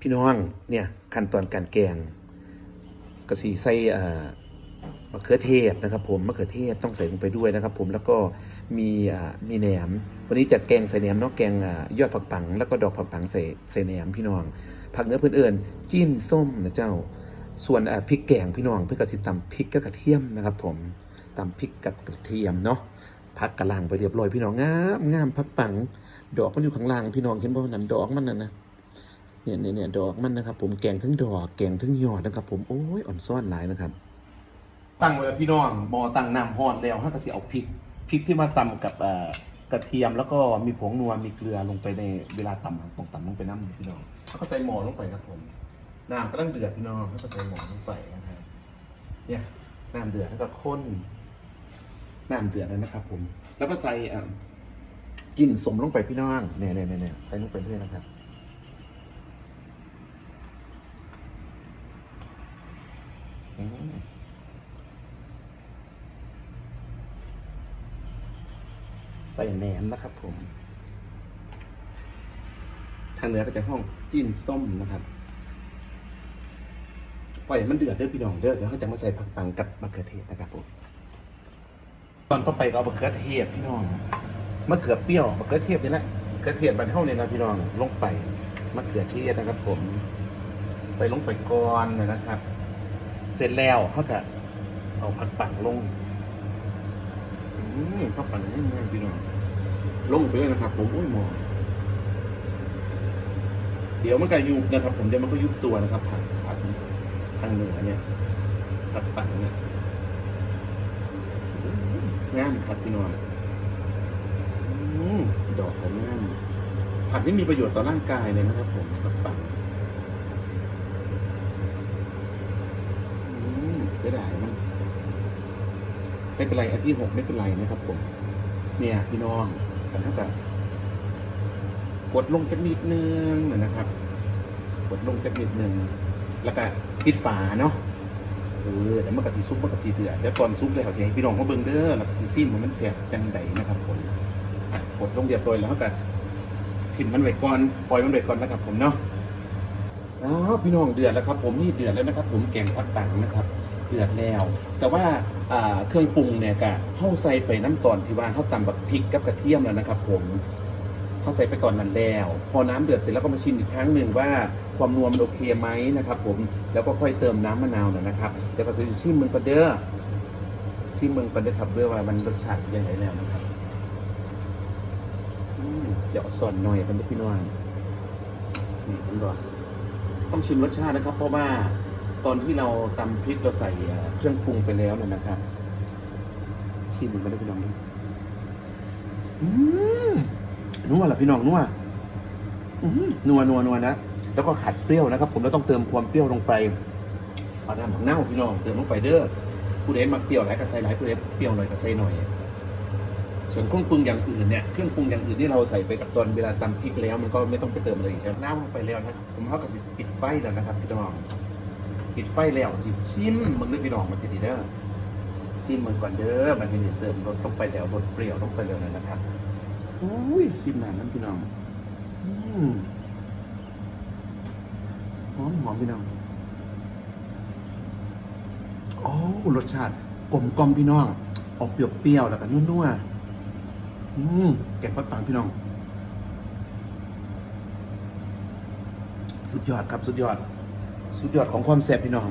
พี่น้องเนี่ยขั้นตอนการแกงกระสีใส่เอ่อมะเขือเทศนะครับ ผมมะเขือเทศต้องใส่ลงไปด้วยนะครับ ผมแล้วก็มีอ่ามีแหนม วันนี้จะแกงใส่แหนมเนาะแกงอ่ายอดผักปัง แล้วก็ดอกผักปังใส่ใส่แหนมพี่น้องผักเนื้อเพื่อนเอิญจิ้นส้มนะเจ้า ส่วนอ่าพริกแกงพี่น้องเพื่อกระสิตำพริกกับกระเทียมนะครับ ผมตำพริกกับกระเทียมเนาะพักกระลังไปเรียบร้อยพี่น้องงามงามผักปัง ดอกมันอยู่ข้างล่างพี่น้องเห็นบ่นั่นดอกมันนั่นนะ เนี่ยเนี่ยเนี่ยดอกมันนะครับ ผมแกงทั้งดอกแกงทั้งยอดนะครับ ผมโอ้ยอ่อนซ่อนหลายนะครับ ตั้งไว้แล้วพี่น้องหมอตั้งน้ำฮอดแล้วห้าก็สิเอาพริกพริกที่มาตำกับเอ่อกระเทียมแล้วก็มีผงนัวมีเกลือลงไปในเวลาตำต้องตำลงไปน้ำพี่น้องแล้วก็ใส่หม้อลงไปครับผมน้ำก็ต้องเดือดพี่น้องแล้วก็ใส่หม้อลงไปนะครับเนี่ยน้ำเดือดแล้วก็ข้นน้ำเดือดแล้วนะครับ ผม แล้วก็ใส่เอ่อกินสมลงไปพี่น้องเนี่ยเนี่ยเนี่ยเนี่ยใส่ลงไปเรื่อยนะครับ ส่แหนมนะครับผม ทางเหนือก็จะห้องจิ้นส้มนะครับปล่อยมันเดือดเด้อพี่น้องเด้อเดี๋ยวเขาจะมาใส่ผักปังกับมะเขือเทศนะครับผมตอนต่อไปก็เอามะเขือเทศพี่น้องมะเขือเปรี้ยวมะเขือเทศนี่แหละมะเขือเทศบานเท่าเนี่ยนะพี่น้องลงไปมะเขือเทศนะครับ ผม ใส่ลงไปก่อนนะครับ เสร็จแล้วเขาจะเอาผักปังลง อืมผักปังง่ายๆพี่น้องลงไปเลยนะครับ ผมโอ้ยหมอเดี๋ยวมันก็ยุบนะครับ ผมเดี๋ยวมันก็ยุบตัวนะครับผักผักทางเหนือเนี่ยผักปังเนี่ยงามครับพี่น้องอดอกแต่งามผักนี่มีประโยชน์ต่อร่างกายเลยนะครับ ผมผักปังอืมเสียดายมัน ไม่เป็นไรอันที่หกไม่เป็นไรนะครับผม เนี่ยพี่น้องผมเท่ากับกดลงจักนิดนึงนะครับ กดลงจักนิดนึง แล้วก็ปิดฝาเนาะเออเดี๋ยวมันกะสีซุปมันกะสีเดือดเดี๋ยวตอนซุปเลยเขาจะให้พี่น้องเขาเบิ่งเด้อแล้วก็สีซิมมันเสียบจังใดนะครับผมอะกดลงเรียบร้อยแล้วเขาก็ถิ่มมันไว้ก่อนปล่อยมันไว้ก่อนนะครับผมเนาะอ้าวพี่น้องเดือดแล้วครับ ผมนี่เดือดแล้วนะครับ ผมแกงผัดปังนะครับ เดือดแล้ว แต่ว่าเครื่องปรุงเนี่ยกะเข้าใส่ไปน้ำตอนที่ว่าเข้าตำแบบพริกกับกระเทียมแล้วนะครับ ผมเข้าใส่ไปตอนนั้นแล้ว พอน้ำเดือดเสร็จแล้วก็มาชิมอีกครั้งหนึ่งว่าความนัวมันโอเคไหมนะครับ ผมแล้วก็ค่อยเติมน้ำมะนาวหน่อยนะครับเดี๋ยวก็จะชิมมึงกันเด้อชิมมึงกันเด้อครับเด้อว่ามันรสชาติยังไงแล้วนะครับเดี๋ยวเอนหน่อยกันเด้อพี่น้องนี่ผมรอต้องชิมรสชาตินะครับ เพราะว่า ตอนที่เราตำพริกเราใส่เอ่อเครื่องปรุงไปแล้วเนี่ยนะครับชิมมันไม่ได้พี่น้องดูอืมนัวเหรอพี่น้องนัวอื้อหือนัวนัวนัวนะแล้วก็ขัดเปรี้ยวนะครับ ผมแล้วต้องเติมความเปรี้ยวลงไปเอาน้ำผักเน่าพี่น้องเติมลงไปเด้อผู้ใดมักเปรี้ยวหลายก็ใส่หลายผู้ใดเปรี้ยวหน่อยก็ใส่หน่อย ส่วนเครื่องปรุงอย่างอื่นเนี่ยเครื่องปรุงอย่างอื่นที่เราใส่ไปกับตอนเวลาตำพริกแล้ว มันก็ไม่ต้องไปเติมอะไรอีกแล้วน้ำลงไปแล้วนะครับผมเขากับสิปิดไฟแล้วนะครับพี่น้อง ปิดไฟแล้วสิซิมมึงนึกพี่น้องมันจะดีเด้อซิมมึงก่อนเด้อมันจะเติมรสลงไปแล้วรสเปรี้ยวลงไปแล้วนะครับอุ้ยซิมน้ำนั้นพี่น้องหอมหอมพี่น้องโอ้รสชาติกลมกล่อมพี่น้อง ออกเปรี้ยวๆแล้วก็นัวๆอืมแกงปัดปังพี่น้อง สุดยอดครับสุดยอด สุดยอดของความแซ่บพี่น้อง